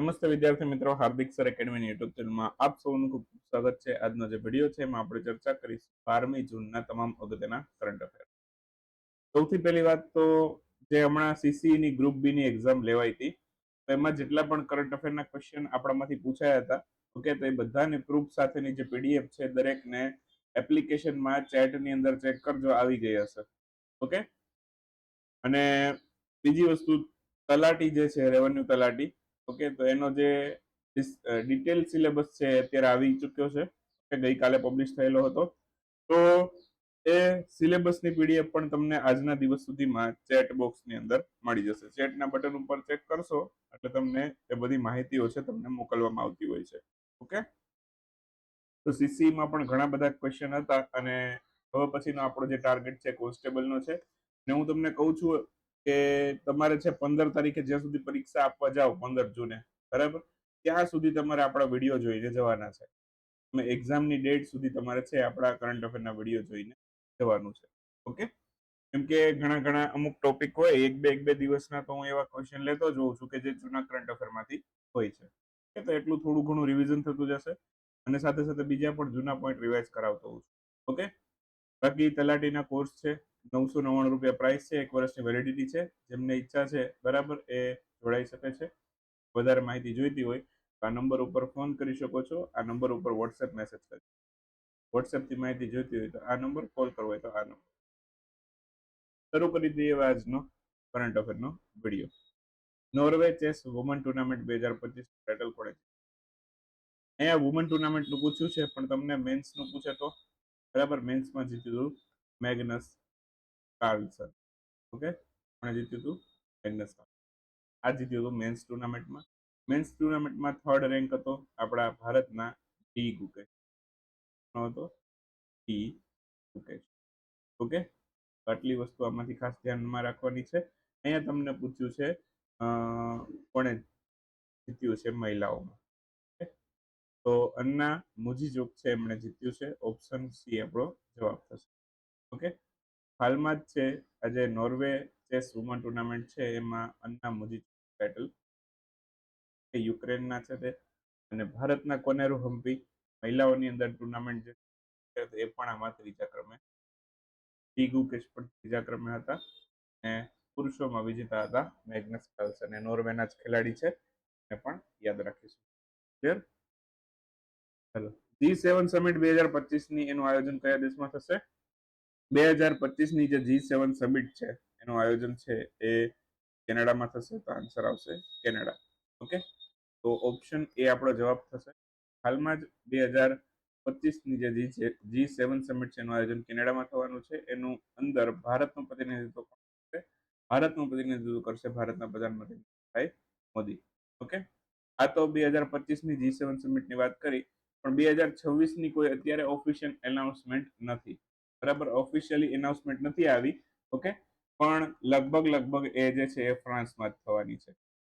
નમસ્તે વિદ્યાર્થી મિત્રો, હાર્દિક સર એકેડમીની યુટ્યુબ ચેનલમાં આપ સૌનું ખૂબ સ્વાગત છે. આજનો જે વીડિયો છે એમાં આપણે ચર્ચા કરીશું બારમી જૂનના તમામ અગત્યના કરંટ અફેર સૌથી પહેલી વાત તો જે હમણાં સીસીની ગ્રુપ બી ની એક્ઝામ લેવાઈ હતી, તો એમાં જેટલા પણ કરંટ અફેરના ક્વેશ્ચન આપણામાંથી પૂછાયા હતા ઓકે તો એ બધાને પ્રૂફ સાથેની જે પીડીએફ છે દરેકને એપ્લિકેશનમાં ચેટની અંદર ચેક કરજો, આવી ગઈ હશે ઓકે અને બીજી વસ્તુ, તલાટી જે છે રેવન્યુ તલાટી ઓકે તો એનો જે ડિટેલ સિલેબસ છે અત્યારે આવી ચૂક્યો છે, કે ગઈકાલે પબ્લિશ થયેલો હતો. તો એ સિલેબસની પીડીએફ પણ તમને આજના દિવસ સુધીમાં ચેટ બોક્સની અંદર મળી જશે. ચેટના બટન ઉપર ચેક કરશો, એટલે તમને એ બધી માહિતીઓ છે તમને મોકલવામાં આવતી હોય છે. ઓકે તો સીસીમાં પણ ઘણા બધા ક્વેશ્ચન હતા, અને હવે પછીનો આપણો જે ટાર્ગેટ છે કોન્સ્ટેબલનો છે, ને હું તમને કહું છું કે તમારે છે પંદર તારીખે જ્યાં સુધી પરીક્ષા આપવા જાઓ, પંદર જૂને, બરાબર? ત્યાં સુધી તમારે આપણા વીડિયો જોઈને જવાના છે. તમે એક્ઝામની ડેટ સુધી તમારે છે આપણા કરંટ અફેરના વીડિયો જોઈને જવાનું છે. ઓકે? કેમ કે ઘણા ઘણા અમુક ટોપિક હોય, એક બે એક બે દિવસના તો હું એવા ક્વેશ્ચન લેતો જોઉં છું કે જે જૂના કરંટ અફેરમાંથી હોય છે. કે તો એટલું થોડું ઘણું રિવિઝન થતું જશે અને સાથે સાથે બીજા પણ જૂના પોઈન્ટ રિવાઇઝ કરાવતો હોઉં છું. ઓકે? બાકી તલાટીના કોર્સ છે નવસો નવ્વાણું રૂપિયા પ્રાઇસ છે, એક વર્ષની વેલિડિટી છે. જેમને ઈચ્છા છે, બરાબર, એ જોડાઈ શકે છે. વધારે માહિતી જોઈતી હોય તો આ નંબર ઉપર ફોન કરી શકો છો. આ નંબર ઉપર વોટ્સએપ મેસેજ કરી વોટ્સએપથી માહિતી જોઈતી હોય તો આ નંબર કોલ કરવો હોય તો આ નંબર શરૂ કરી દઈએ આજનો current અફેરનો video Norway chess woman tournament બે હજાર પચીસ ટાઇટલ છે. અહીંયા વુમન ટુર્નામેન્ટનું પૂછ્યું છે, પણ તમને મેન્સનું પૂછે તો, બરાબર મેન્સમાં જીત્યું મેગ્નસ કાર્લસન ઓકે? અને જીત્યું હતું મેગ્નસ આ જીત્યું હતું મેન્સ ટુર્નામેન્ટમાં. મેન્સ ટુર્નામેન્ટમાં થર્ડ રેન્ક હતો આપણા ભારતના ડી ગુકેશ. હતો? ડી ગુકેશ. ઓકે? આટલી વસ્તુ આમાંથી ખાસ ધ્યાનમાં રાખવાની છે. અહીંયા તમને પૂછ્યું છે કોણે જીત્યું છે મહિલાઓમાં? તો અન્ના મુજીજોક છે એમણે જીત્યું છે. ઓપ્શન સી આપણો જવાબ થશે. ઓકે? હાલમાં જ છે, આજે નોર્વે ચેસ વુમન ટુર્નામેન્ટ છે, એમાં અન્ના મુજી ટાઇટલ યુક્રેનના છે તે. અને ભારતના કોનેરુ હમ્પી મહિલાઓની અંદર ટુર્નામેન્ટ જે એ પણ આમાં ત્રીજા ક્રમે. ટી ગુકેશ પણ ત્રીજા ક્રમે હતા. અને પુરુષોમાં વિજેતા હતા મેગ્નસ કાર્લસન એ નોર્વેના જ ખેલાડી છે. એ પણ યાદ રાખીશું. ક્લિયર ચલો. જી સેવન સમિટ બે હજાર પચીસની એનું આયોજન કયા દેશમાં થશે? બે હજાર પચીસની જે જી સેવન સમિટ છે, એનું આયોજન છે એ કેનેડામાં થશે, તો આન્સર આવશે કેનેડા. ઓકે? તો ઓપ્શન એ આપણો જવાબ થશે. હાલમાં જ બે હજાર પચીસની જે જી છે, જી સેવન સમિટ છે, એનું આયોજન કેનેડામાં થવાનું છે. એનું અંદર ભારતનું પ્રતિનિધિત્વ કરશે? ભારતનું પ્રતિનિધિત્વ કરશે ભારતના પ્રધાનમંત્રી ભાઈ મોદી. ઓકે? આ તો બે હજાર પચીસની જી સેવન સમિટની વાત કરી, પણ બે હજાર છવ્વીસની કોઈ અત્યારે ઓફિશિયલ એનાઉન્સમેન્ટ નથી. બરાબર ઓફિશિયલી એનાઉન્સમેન્ટ નથી આવી ઓકે પણ લગભગ લગભગ એ જે છે એ ફ્રાન્સમાં જ થવાની છે.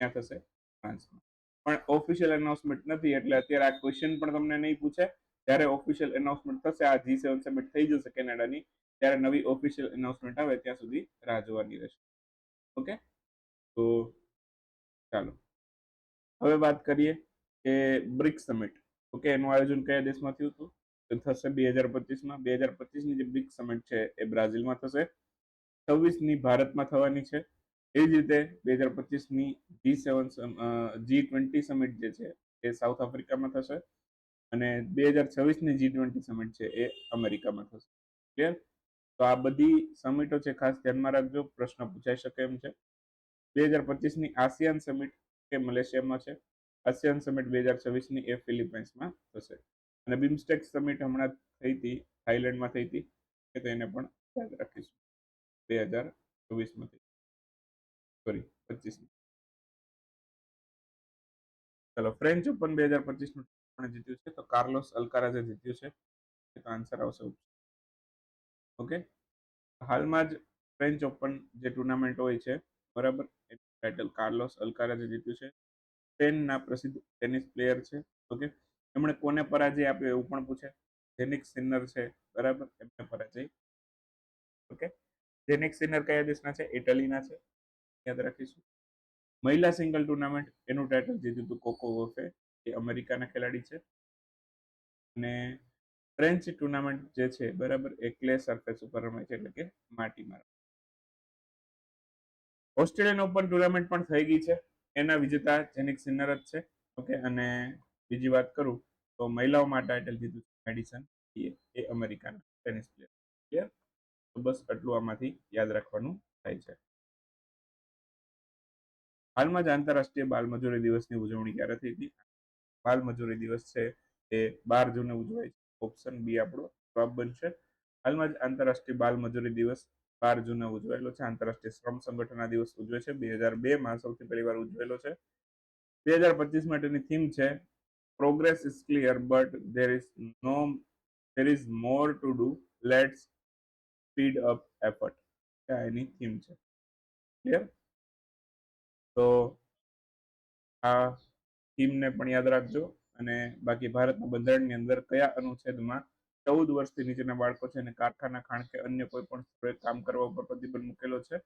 ક્યાં થશે? ફ્રાન્સમાં. પણ ઓફિશિયલ એનાઉન્સમેન્ટ નથી, એટલે અત્યારે આ ક્વેશ્ચન પણ તમને નહીં પૂછે. જ્યારે ઓફિશિયલ એનાઉન્સમેન્ટ થશે, આ જી સેવન સમિટ થઈ જશે કેનેડાની, ત્યારે નવી ઓફિશિયલ એનાઉન્સમેન્ટ આવે, ત્યાં સુધી રાહ જોવાની રહેશે. ઓકે તો ચાલો. હવે વાત કરીએ કે બ્રિક્સ સમિટ ઓકે એનું આયોજન કયા દેશમાં થયું હતું? થશે બે હજાર પચીસમાં. બે હજાર પચીસની જે બ્રિક્સ સમિટ છે એ બ્રાઝિલમાં થશે. છવ્વીસની ભારતમાં થવાની છે. એ જ રીતે બે હજાર પચીસની જી સેવન જી ટ્વેન્ટી સમિટ જે છે એ સાઉથ આફ્રિકામાં થશે અને બે હજાર છવ્વીસની જી ટ્વેન્ટી સમિટ છે એ અમેરિકામાં થશે. ક્લિયર તો આ બધી સમિટો છે, ખાસ ધ્યાનમાં રાખજો, પ્રશ્ન પૂછાઈ શકે એમ છે. બે હજાર પચીસની આસિયાન સમિટ કે મલેશિયામાં છે. આસિયાન સમિટ બે હજાર છવ્વીસની એ ફિલિપાઇન્સમાં થશે. અને બિમસ્ટેક સમિટ હમણાં થઈ હતી થાઈલેન્ડમાં થઈ હતી કે તો એને પણ યાદ રાખીશું. બે હજાર ચોવીસમાં થઈ. સોરી પચીસમાં. ચલો ફ્રેન્ચ ઓપન બે હજાર પચીસનું પણ જીત્યું છે, તો કાર્લોસ અલકારાઝે જીત્યું છે. તો આન્સર આવશે ઓકે હાલમાં જ ફ્રેન્ચ ઓપન જે ટુર્નામેન્ટ હોય છે, બરાબર? એનું ટાઇટલ કાર્લોસ અલકારાઝે જીત્યું છે. સ્પેનના પ્રસિદ્ધ ટેનિસ પ્લેયર છે. ઓકે એમણે કોને પરાજય આપ્યો એવું પણ પૂછે. જેનિક સિન્નર છે, બરાબર? એમને પરાજય. ઓકે? જેનિક સિન્નર કયા દેશના છે? ઇટલીના છે. યાદ રાખીશું. મહિલા સિંગલ ટુર્નામેન્ટ, એનું ટાઇટલ જીત્યું હતું કોકો ગોફે એ અમેરિકાના ખેલાડી છે. અને ફ્રેન્ચ ટુર્નામેન્ટ જે છે, બરાબર? એ ક્લે સરફેસ ઉપર રમે છે, એટલે કે માટીમાં ઓસ્ટ્રેલિયન ઓપન ટુર્નામેન્ટ પણ થઈ ગઈ છે. એના વિજેતા જેનિક સિન્નર જ છે. ઓકે? અને બીજી વાત કરું, તો મહિલાઓમાં ટાઇટલ જીત્યું છે મેડિસન એ અમેરિકાના ટેનિસ પ્લેયર ક્લિયર તો બસ આટલું આમાંથી યાદ રાખવાનું થાય છે. હાલમાં જ આંતરરાષ્ટ્રીય બાલમજૂરી દિવસની ઉજવણી ક્યારે થઈ હતી? બાલમજૂરી દિવસ છે એ બાર જૂને ઉજવાય છે. ઓપ્શન બી આપણો જવાબ બનશે. હાલમાં જ આંતરરાષ્ટ્રીય બાલ મજૂરી દિવસ બાર જૂને ઉજવાયેલો છે. આંતરરાષ્ટ્રીય શ્રમ સંગઠનના દિવસ ઉજવે છે. બે હજાર બે માં સૌથી પહેલી વાર ઉજવેલો છે. બે હજાર પચીસ માટેની થીમ છે progress is clear but there is no there is more to do let's speed up effort એની થીમ છે. ક્લિયર તો આ થીમને પણ યાદ રાખજો. અને બાકી ભારતના બંધારણની અંદર કયા અનુચ્છેદમાં ચૌદ વર્ષથી નીચેના બાળકો છે અને કારખાના ખાણ કે અન્ય કોઈ પણ કામ કરવા ઉપર પ્રતિબંધ મૂકેલો છે?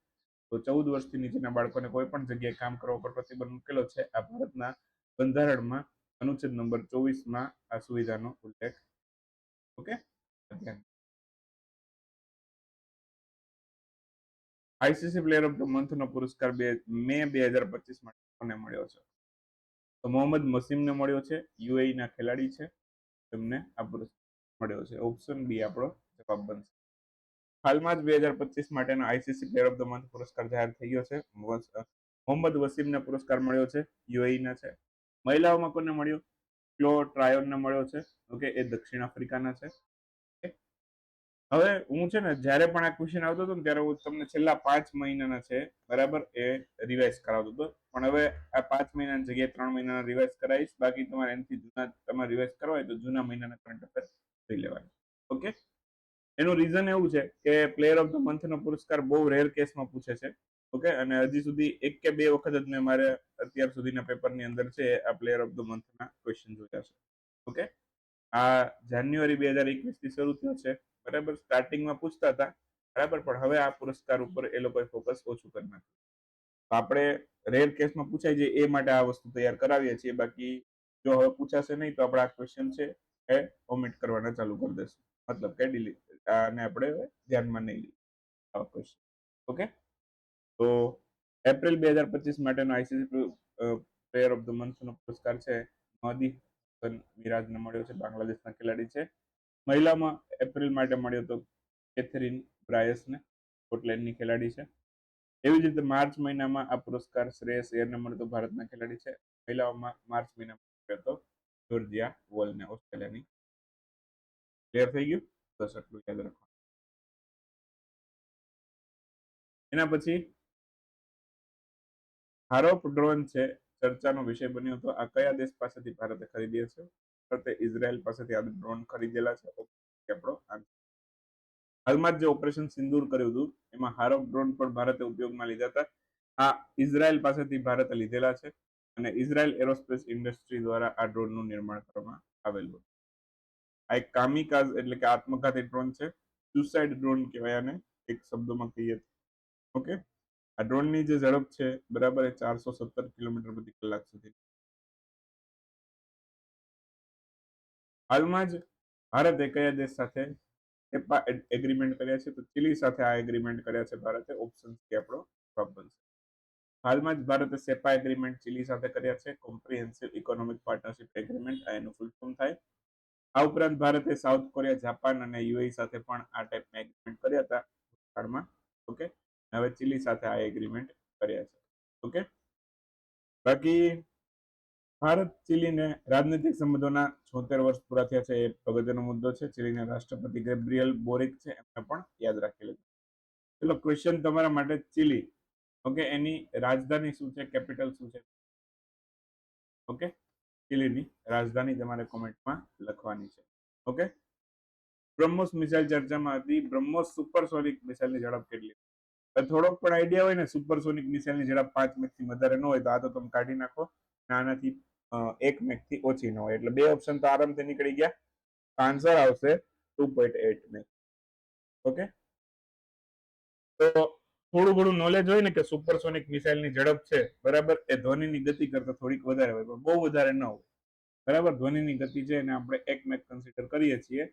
તો ચૌદ વર્ષથી નીચેના બાળકોને કોઈ પણ જગ્યાએ કામ કરવા ઉપર પ્રતિબંધ મૂકેલો છે આ ભારતના બંધારણમાં અનુચ્છેદ નંબર ચોવીસમાં આ સુવિધાનો ઉલ્લેખ okay? ICC player of the મંથનો પુરસ્કાર બે મે બે હજાર પચીસ માટે કોને મળ્યો છે. તો મોહમ્મદ મસીમને મળ્યો છે યુએઈ ના ખેલાડી છે. તેમને આ પુરસ્કાર મળ્યો છે. ઓપ્શન બી આપણો જવાબ બનશે. હાલમાં જ બે હજાર પચીસ માટેનો ICC player of the month પુરસ્કાર જાહેર થઈ ગયો છે. મોહમ્મદ વસીમને પુરસ્કાર મળ્યો છે યુએઈ ના છે. મહિલાઓમાં કોને મળ્યો? ક્લો ટ્રાયોનને મળ્યો છે. ઓકે એ દક્ષિણ આફ્રિકાના છે. હવે હું છે ને, જ્યારે પણ આ ક્વેશ્ચન આવતો હતો ને, ત્યારે હું તમને છેલ્લા પાંચ મહિનાના છે, બરાબર, એ રિવાઇઝ કરાવતો હતો. પણ હવે આ પાંચ મહિનાની જગ્યાએ ત્રણ મહિનાના રિવાઇઝ કરાવીશ. બાકી તમારે એનાથી જૂના, તમારે રિવાઇઝ કરવા હોય તો જૂના મહિનાના કરંટ અફેર જોઈ લેવાના. ઓકે એનું રીઝન એવું છે કે પ્લેયર ઓફ ધ મંથનો પુરસ્કાર બહુ રેર કેસમાં પૂછે છે. ઓકે? અને હજી સુધી એક કે બે વખત જ મેં મારે અત્યાર સુધીના પેપરની અંદર છે, આ પ્લેયર ઓફ ધ મંથના ક્વેશ્ચન જોયા છે. ઓકે? આ જાન્યુઆરી બે હજાર એકવીસથી શરૂ થયો છે. બરાબર? સ્ટાર્ટિંગમાં પૂછતા હતા. બરાબર? પણ હવે આ પુરસ્કાર ઉપર એ લોકોએ ફોકસ ઓછું કરી નાખ્યું. આપણે રેર કેસમાં પૂછાય છે એ માટે આ વસ્તુ તૈયાર કરાવીએ છીએ. બાકી જો હવે પૂછાશે નહીં, તો આપણે આ ક્વેશ્ચન છે એ ઓમિટ કરવાના ચાલુ કરી દેશું મતલબ કે ડિલીટ આને આપણે ધ્યાનમાં નહીં લઈએ. આવા ક્વેશ્ચન ઓકે? તો એપ્રિલ બે હજાર પચીસ માટેનો આઈસીસી પ્લેયર ઓફ ધ મંથનો પુરસ્કાર છે. મોદી મિરાજને મળ્યો છે. બાંગ્લાદેશના ખેલાડી છે. મહિલામાં એપ્રિલ માટે મળ્યો તો કેથરીન બ્રાયસને સ્કોટલેન્ડની ખેલાડી છે. એવી જ રીતે માર્ચ મહિનામાં આ પુરસ્કાર શ્રેયસ એરને મળતો ભારતના ખેલાડી છે. મહિલાઓમાં માર્ચ મહિનામાં મળ્યો તો જોર્જિયા વોલને, ઓસ્ટ્રેલિયાની ક્લિયર થઈ ગયું. બસ આટલું યાદ રાખવાનું. એના પછી હારોપ ડ્રોન છે, ચર્ચાનો વિષય બન્યો હતો આ કયા દેશ પાસેથી ભારતે ખરીદ્યા છે? ભારતે ઇઝરાયલ પાસેથી આ ડ્રોન ખરીદેલા છે. આપણો હાલમાં જે ઓપરેશન સિંદૂર કર્યું હતું, એમાં હારોપ ડ્રોન પણ ભારતે ઉપયોગમાં લીધા હતા. આ ઇઝરાયલ પાસેથી ભારતે લીધેલા છે અને ઇઝરાયલ એરોસ્પેસ ઇન્ડસ્ટ્રી દ્વારા આ ડ્રોનનું નિર્માણ કરવામાં આવેલું આ એક કામિકાઝ એટલે કે આત્મઘાતી ડ્રોન છે. સુસાઇડ ડ્રોન કહેવાય આને, એક શબ્દોમાં કહીએ ઓકે આ ડ્રોનની જે ઝડપ છે, બરાબર ચારસો સત્તર કિલોમીટર પ્રતિ કલાક સુધી. હાલમાં જ ભારતે કયા દેશ સાથે એગ્રીમેન્ટ કર્યા છે, તો ચીલી સાથે આ એગ્રીમેન્ટ કર્યા છે ભારતે ઓપ્શન કે આપણો જવાબ બનશે. હાલમાં જ ભારતે સેપા એગ્રીમેન્ટ ચીલી સાથે કર્યા છે કોમ્પ્રિહેન્સિવ ઇકોનોમિક પાર્ટનરશિપ એગ્રીમેન્ટ એનું ફૂલ ફોર્મ થાય. આ ઉપરાંત ભારતે સાઉથ કોરિયા જાપાન અને યુએઈ સાથે પણ આ ટાઈપના એગ્રીમેન્ટ કર્યા હતા. ભૂતકાળમાં ઓકે હવે ચીલી સાથે આ એગ્રીમેન્ટ કર્યા છે. ઓકે બાકી ભારત ચીલીને રાજનૈતિક સંબંધોના છોતેર વર્ષ પૂરા થયા છે એ અગત્યનો મુદ્દો છે. ચીલીના રાષ્ટ્રપતિ ગેબ્રિયલ બોરિક છે, એમને પણ યાદ રાખી લેજો. ચલો ક્વેશ્ચન તમારા માટે ચીલી. ઓકે એની રાજધાની શું છે? કેપિટલ શું છે? ઓકે ચીલીની રાજધાની તમારે કોમેન્ટમાં લખવાની છે. ઓકે બ્રહ્મોસ મિસાઇલ ચર્ચામાં હતી. બ્રહ્મોસ સુપરસોનિક મિસાઇલની ઝડપ કેટલી થોડોક પણ આઈડિયા હોય ને સુપરસોનિક મિસાઇલની ઝડપ પાંચ મિનિટથી વધારે ન હોય તો આ તો તમે કાઢી નાખો. આનાથી એક મેકથી ઓછી ન હોય. એટલે બે ઓપ્શન તો આરામથી નીકળી ગયા. આન્સર આવશે two point eight Mach okay તો થોડું ઘણું નોલેજ હોય ને કે સુપરસોનિક મિસાઇલની ઝડપ છે, બરાબર? એ ધ્વનિની ગતિ કરતા થોડીક વધારે હોય, પણ બહુ વધારે ન હોય. બરાબર? ધ્વનિની ગતિ છે એને આપણે એક મેક કન્સિડર કરીએ છીએ,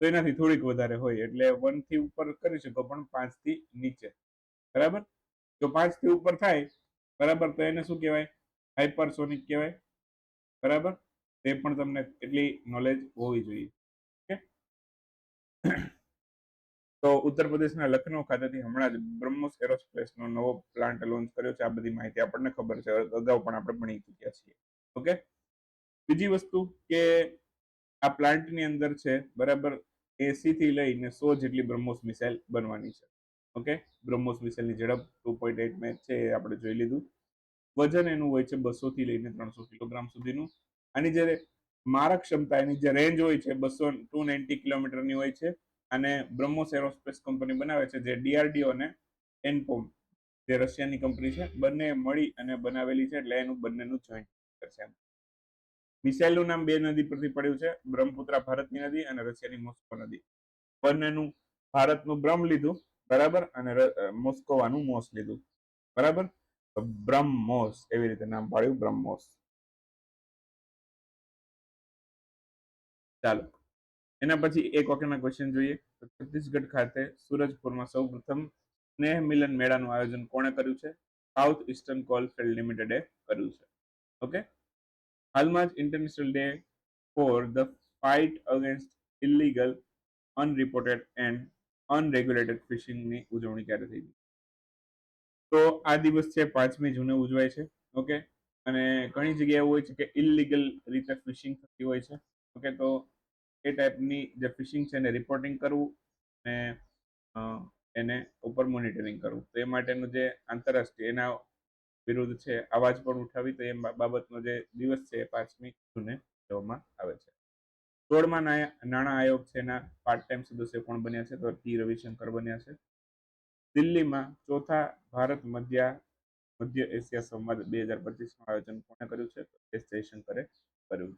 તો એનાથી થોડીક વધારે હોય. એટલે વનથી ઉપર કરી શકો, પણ પાંચથી નીચે. બરાબર? જો પાંચથી ઉપર થાય, બરાબર, તો એને શું કહેવાય? હાઇપરસોનિક કહેવાય. બરાબર? તે પણ તમને એટલી નોલેજ હોવી જોઈએ. તો ઉત્તર પ્રદેશના લખનૌ ખાતેથી હમણાં જ બ્રહ્મોસ એરોસ્પેસનો નવો પ્લાન્ટ લોન્ચ કર્યો છે. આ બધી માહિતી આપણને ખબર છે. અગાઉ પણ આપણે ભણી ચૂક્યા છીએ. ઓકે? બીજી વસ્તુ કે આ પ્લાન્ટની અંદર છે, બરાબર એસી થી લઈને સો જેટલી બ્રહ્મોસ મિસાઇલ બનવાની છે. ઓકે? બ્રહ્મોસ મિસાઇલની ઝડપ ટુ પોઈન્ટ એટ મેચ છે આપણે જોઈ લીધું. વજન એનું હોય છે બસોથી લઈને ત્રણસો કિલોગ્રામ સુધીનું. આની જે મારક ક્ષમતા, એની જે રેન્જ હોય છે બસો ટુ નાઇન્ટી કિલોમીટરની હોય છે અને બ્રહ્મોસ એરોસ્પેસ કંપની બનાવે છે જે ડીઆરડીઓ અને એનકોમ જે રશિયાની કંપની છે, બંને મળી અને બનાવેલી છે એટલે એનું બંનેનું જોઈન્ટ છે મિસાઇલનું નામ બે નદી પરથી પડ્યું છે, બ્રહ્મપુત્રા ભારતની નદી અને રશિયાની મોસ્કો નદી. બંનેનું ભારતનું બ્રહ્મ લીધું. બરાબર? અને મોસ્કોવાનું મોસ લીધું. બરાબર? બ્રહ્મોસ, એવી રીતે નામ પાડ્યું, બ્રહ્મોસ. ચાલો. એના પછી એક વખતના ક્વેશ્ચન જોઈએ. છત્તીસગઢ ખાતે સુરજપુરમાં સૌ પ્રથમ સ્નેહ મિલન મેળાનું આયોજન કોણે કર્યું છે? સાઉથ ઇસ્ટર્ન કોલફિલ્ડ લિમિટેડે કર્યું છે. ઓકે? હાલમાં જ international day for the fight against illegal, unreported and unregulated ફિશિંગની ઉજવણી ક્યારે થઈ તો આ દિવસ છે પાંચમી જૂને ઉજવાય છે, ઓકે? અને ઘણી જગ્યાએ હોય છે કે ઇલીગલ રીતે ફિશિંગ થતી હોય છે, ઓકે? તો એ ટાઈપની જે ફિશિંગ છે એને રિપોર્ટિંગ કરવું અને એને ઉપર મોનિટરિંગ કરવું. તો એ માટેનું જે આંતરરાષ્ટ્રીય એના વિરુદ્ધ છે, અવાજ પણ ઉઠાવી તો એ બાબતનો જે દિવસ છે એ પાંચમી જૂને જોવામાં આવે છે. સોળમાં નાણાં આયોગ છે એના પાર્ટ ટાઈમ સદસ્ય કોણ બન્યા છે. તો ટી. રવિશંકર બન્યા છે. દિલ્હીમાં ચોથા ભારત મધ્ય મધ્ય એશિયા સંવાદ બે હજાર પચીસનું આયોજન કોણે કર્યું છે? એસ. જયશંકરે કર્યું.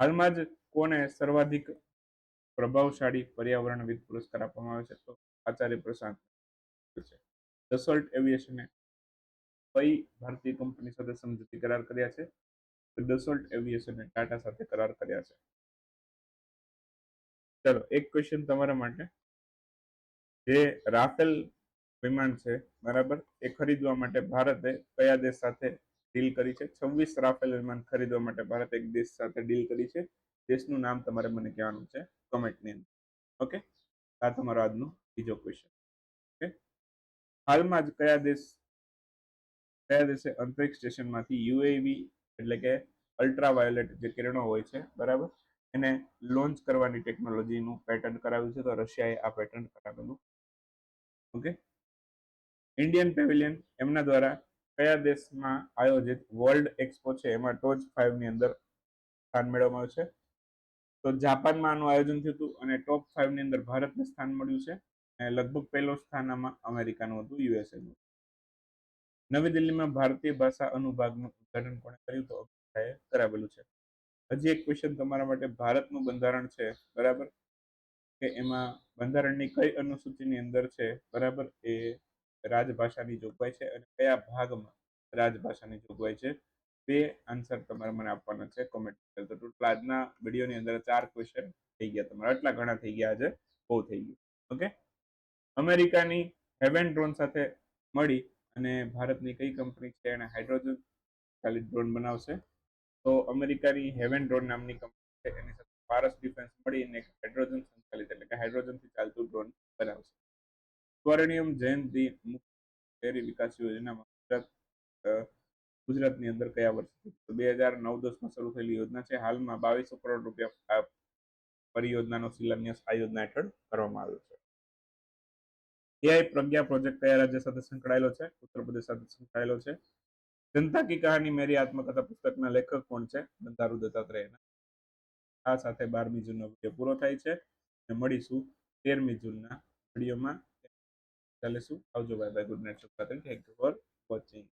હાલમાં જ કોને સર્વાધિક પ્રભાવશાળી પર્યાવરણવિદ પુરસ્કાર આપવામાં આવે છે? તો આચાર્ય પ્રશાંત છે. દસોલ્ટ એવિએશને કઈ ભારતીય કંપની સાથે સમજૂતી કરાર કર્યા છે? દસોલ્ટ અને ટાટા સાથે કરાર કર્યા છે. ચલો, એક ક્વેશ્ચન તમારા માટે. જે રાફેલ વિમાન છે, બરાબર, એ ખરીદવા માટે ભારતે કયા દેશ સાથે ડીલ કરી છે? છવ્વીસ રાફેલ વિમાન ખરીદવા માટે ભારત એક દેશ સાથે ડીલ કરી છે. દેશનું નામ તમારે મને કહેવાનું છે કમેન્ટની અંદર ઓકે? આ તમારો આજનો બીજો ક્વેશ્ચન ઓકે? હાલમાં જ કયા દેશ, કયા દેશે અંતરિક્ષ સ્ટેશનમાંથી યુએવી એટલે કે અલ્ટ્રા વાયોલેટ જે કિરણો હોય છે, બરાબર? એને લોન્ચ કરવાની ટેકનોલોજીનું પેટર્ન કરાવ્યું છે, તો રશિયાએ આ પેટર્ન કરાવેલું. ઓકે ઇન્ડિયન પેવિલિયન એમના દ્વારા કયા દેશમાં આયોજિત વર્લ્ડ એક્સપો છે? એમાં ટોચ ફાઇવની અંદર સ્થાન મેળવવામાં આવ્યું છે. તો જાપાનમાં આનું આયોજન થયું હતું અને ટોપ ફાઇવની અંદર ભારતને સ્થાન મળ્યું છે. અને લગભગ પહેલો સ્થાન આમાં અમેરિકાનું હતું યુએસએનું નવી દિલ્હીમાં ભારતીય ભાષા અનુભાગનું ઉદઘાટન કોણે કર્યું તો અમિત કરાવેલું છે. હજી એક ક્વેશ્ચન તમારા માટે ભારતનું બંધારણ છે, બરાબર? કે એમાં બંધારણની કઈ અનુસૂચિની અંદર છે, બરાબર? એ રાજભાષાની જોગવાઈ છે અને કયા ભાગમાં રાજભાષાની જોગવાઈ છે? બે આન્સર તમારે મને આપવાના છે કોમેન્ટ તો ટોટલ આજના વિડીયોની અંદર ચાર ક્વેશ્ચન થઈ ગયા તમારા. આટલા ઘણા થઈ ગયા આજે. બહુ થઈ ગયું. ઓકે અમેરિકાની હેવેન ડ્રોન સાથે મળી અને ભારતની કઈ કંપની છે એને હાઇડ્રોજન ચાલિત ડ્રોન બનાવશે? તો અમેરિકાની હેવન ડ્રોન નામની કંપની છે, એની સાથે પારસ ડિફેન્સ મળીને હાઇડ્રોજન સંચાલિત એટલે કે હાઇડ્રોજનથી ચાલતું ડ્રોન બનાવશે. સ્વર્ણિયમ જયંતિ મુખ્ય શહેરી વિકાસ યોજનામાં ગુજરાત ગુજરાતની અંદર કયા વર્ષે? બે હજાર નવ દસમાં શરૂ થયેલી યોજના છે. હાલમાં બાવીસો કરોડ રૂપિયા પરિયોજનાનો શિલાન્યાસ આ યોજના હેઠળ કરવામાં આવ્યો છે. એઆઈ પ્રજ્ઞા પ્રોજેક્ટ કયા રાજ્ય સાથે સંકળાયેલો છે? ઉત્તર પ્રદેશ સાથે સંકળાયેલો છે. જનતા કી કહાની મેરી આત્મકથા પુસ્તકના લેખક કોણ છે? બંધારુ દત્તાત્રેયના આ સાથે બારમી જૂનનો વીડિયો પૂરો થાય છે. અને મળીશું તેરમી જૂનના વિડીયોમાં. ચાલીશું. આવજો, બાય બાય, ગુડ નાઇટ શુભરાત્રી થેન્ક યુ ફોર વોચિંગ.